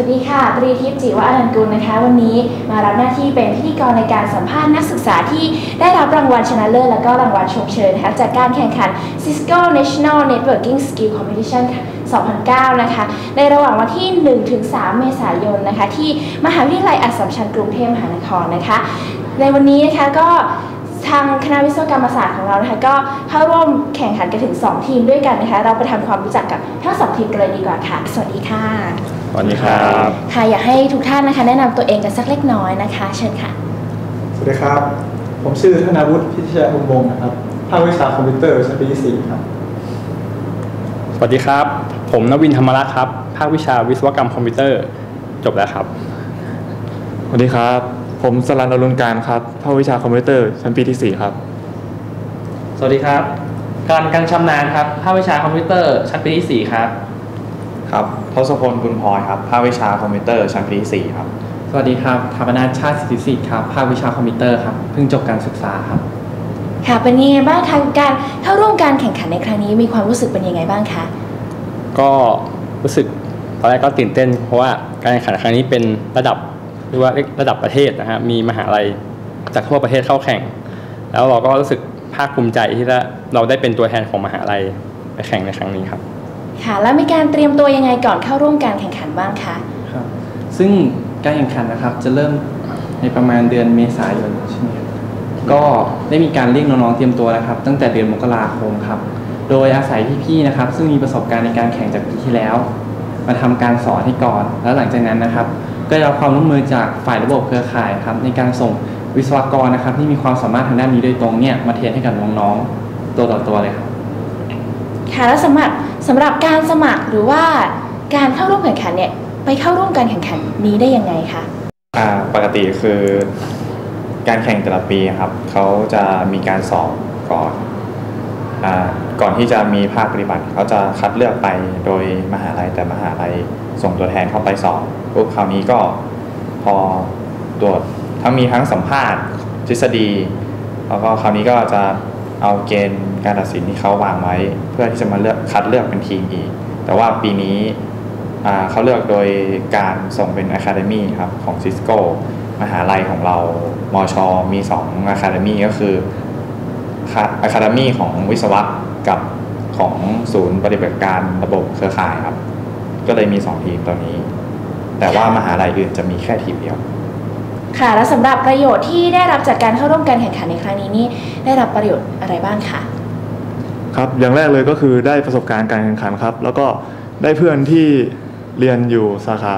สวัสดีค่ะ ตรีทิพย์จิวะอนันกุลนะคะ วันนี้มารับหน้าที่เป็นพิธีกรในการสัมภาษณ์นักศึกษาที่ได้รับรางวัลชนะเลิศและก็รางวัลชมเชยนะคะจากการแข่งขัน Cisco National Networking Skill Competition 2009 นะคะ ในระหว่างวันที่ 1-3 เมษายนนะคะ ที่มหาวิทยาลัยอัสสัมชัญกรุงเทพมหานครนะคะ ในวันนี้นะคะก็ ทางคณะวิศวกรรมศาสตร์ของเรานะคะก็เข้าร่วมแข่งขันกันถึง 2 ทีมด้วยกันนะคะ เราไปทำความรู้จักกับทั้งสองทีมกันเลยดีกว่าค่ะ สวัสดีค่ะ สวัสดีครับ ค่ะอยากให้ทุกท่านนะคะ แนะนำตัวเองกันสักเล็กน้อยนะคะ เชิญค่ะ สวัสดีครับ ผมชื่อธนาวุฒิพิชยาอุบงศ์นะครับ ภาควิชาคอมพิวเตอร์ชั้นปีที่สี่ครับ สวัสดีครับ ผมนวินธรรมรักษ์ครับ ภาควิชาวิศวกรรมคอมพิวเตอร์ จบแล้วครับ สวัสดีครับ ผมสรันอรุณการครับภาควิชาคอมพิวเตอร์ชั้นปีที่ 4 ครับ สวัสดีครับการกังชำนาญครับภาควิชาคอมพิวเตอร์ชั้นปีที่ 4 ครับ ครับทศพลบุญพลอยครับภาควิชาคอมพิวเตอร์ชั้นปีที่สี่ครับ สวัสดีครับธรรมนาชชาติสิทธิสิทธิ์ครับภาควิชาคอมพิวเตอร์ครับเพิ่งจบการศึกษาครับ ค่ะเป็นยังไงบ้างทางการเข้าร่วมการแข่งขันในครั้งนี้มีความรู้สึกเป็นยังไงบ้างคะก็รู้สึกตอนแรกก็ตื่นเต้น เพราะว่าการแข่งขันครั้งนี้เป็นระดับ เรียกว่าระดับประเทศนะฮะมีมหาลัยจากทั่วประเทศเข้าแข่ง แล้วเราก็รู้สึกภาคภูมิใจที่เราได้เป็นตัวแทนของมหาลัยไปแข่งในครั้งนี้ครับค่ะแล้วมีการเตรียมตัวยังไงก่อนเข้าร่วมการแข่งขันบ้างคะครับซึ่งการแข่งขันนะครับจะเริ่มในประมาณเดือนเมษายนใช่ไหมครับก็ได้มีการเรียกน้องๆเตรียมตัวนะครับ ตั้งแต่เดือนมกราคมครับ โดยอาศัยพี่ๆนะครับ ซึ่งมีประสบการณ์ในการแข่งจากปีที่แล้ว มาทำการสอนให้ก่อน แล้วหลังจากนั้นนะครับ ก็ได้รับความร่วมมือจากฝ่ายระบบเครือข่ายครับในการส่งวิศวกรนะครับ ที่มีความสามารถทางด้านนี้โดยตรงเนี่ยมาเทรนให้กับน้องๆตัวต่อตัวเลยครับค่ะแล้วสำหรับสำหรับการสมัครหรือว่าการเข้าร่วมแข่งขันเนี่ยไปเข้าร่วมการแข่งขันนี้ได้ยังไงคะอ่าปกติคือการแข่งแต่ละปีครับเขาจะมีการสอบก่อนอา ก่อนที่จะมีภาคปฏิบัติเขาจะคัดเลือกไปโดยมหาลัยแต่มหาลัยส่งตัวแทนเข้าไปสอบปุ๊บคราวนี้ก็พอตรวจทั้งมีทั้งสัมภาษณ์ทฤษฎี แล้วก็คราวนี้ก็จะเอาเกณฑ์การตัดสินที่เขาวางไว้ เพื่อที่จะมาเลือกคัดเลือกเป็นทีมอีก แต่ว่าปีนี้เขาเลือกโดยการส่งเป็น Academy ครับของ Cisco มหาลัยของเรามชมี2 Academy ก็คือ Academy ของวิศวะกับของศูนย์ปฏิบัติการระบบเครือข่ายครับ ก็เลยมี 2 ทีมตอนนี้ แต่ว่ามหาลัยอื่นจะมีแค่ทีมเดียว ค่ะแล้วสำหรับประโยชน์ที่ได้รับจากการเข้าร่วมการแข่งขันในครั้งนี้นี่ได้รับประโยชน์อะไรบ้างคะครับอย่างแรกเลยก็คือได้ประสบการณ์การแข่งขันครับ แล้วก็ได้เพื่อนที่เรียนอยู่สาขา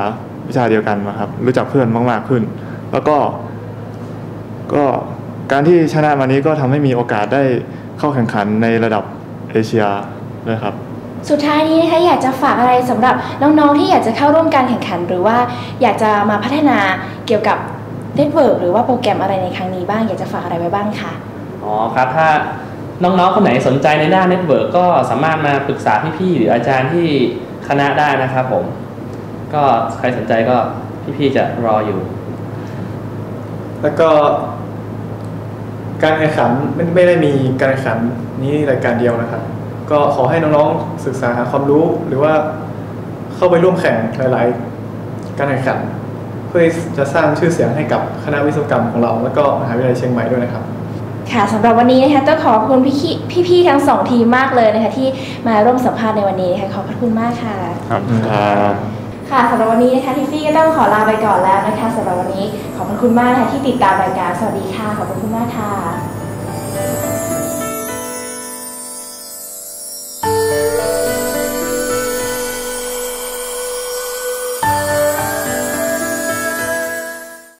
วิชาเดียวกันนะครับรู้จักเพื่อนมาก ๆขึ้น แล้วก็ก็ การที่ชนะมานี้ก็ทำให้มีโอกาสได้เข้าแข่งขันในระดับเอเชียด้วยครับ สุดท้ายนี้นะคะอยากจะฝากอะไรสำหรับน้องๆที่อยากจะเข้าร่วมการแข่งขัน หรือว่าอยากจะมาพัฒนาเกี่ยวกับเน็ตเวิร์กหรือว่าโปรแกรมอะไรในครั้งนี้บ้างอยากจะฝากอะไรไว้บ้างคะอ๋อครับถ้าน้องๆคนไหนสนใจในด้านเน็ตเวิร์กก็สามารถมาปรึกษาพี่ๆหรืออาจารย์ที่คณะได้นะครับผม ก็ใครสนใจก็พี่ๆจะรออยู่ แล้วก็ การแข่งขันไม่ไม่ได้มีการแข่งขันนี้รายการเดียวนะครับ ก็ขอให้น้องๆศึกษาหาความรู้หรือว่าเข้าไปร่วมแข่งหลาย ๆ การแข่งขัน เพื่อจะสร้างชื่อเสียงให้กับคณะวิศวกรรมของเรา แล้วก็มหาวิทยาลัยเชียงใหม่ด้วยนะครับค่ะสำหรับวันนี้นะคะต้องขอบคุณพี่ๆพี่ๆทั้งสองทีมมากเลยนะคะที่มาร่วมสัมภาษณ์ในวันนี้นะคะขอบพระคุณมากค่ะ ครับ ค่ะสำหรับวันนี้นะคะทิฟฟี่ก็ต้องขอลาไปก่อนแล้วนะคะสำหรับวันนี้ขอบคุณมากนะคะที่ติดตามรายการสวัสดีค่ะขอบคุณมากค่ะ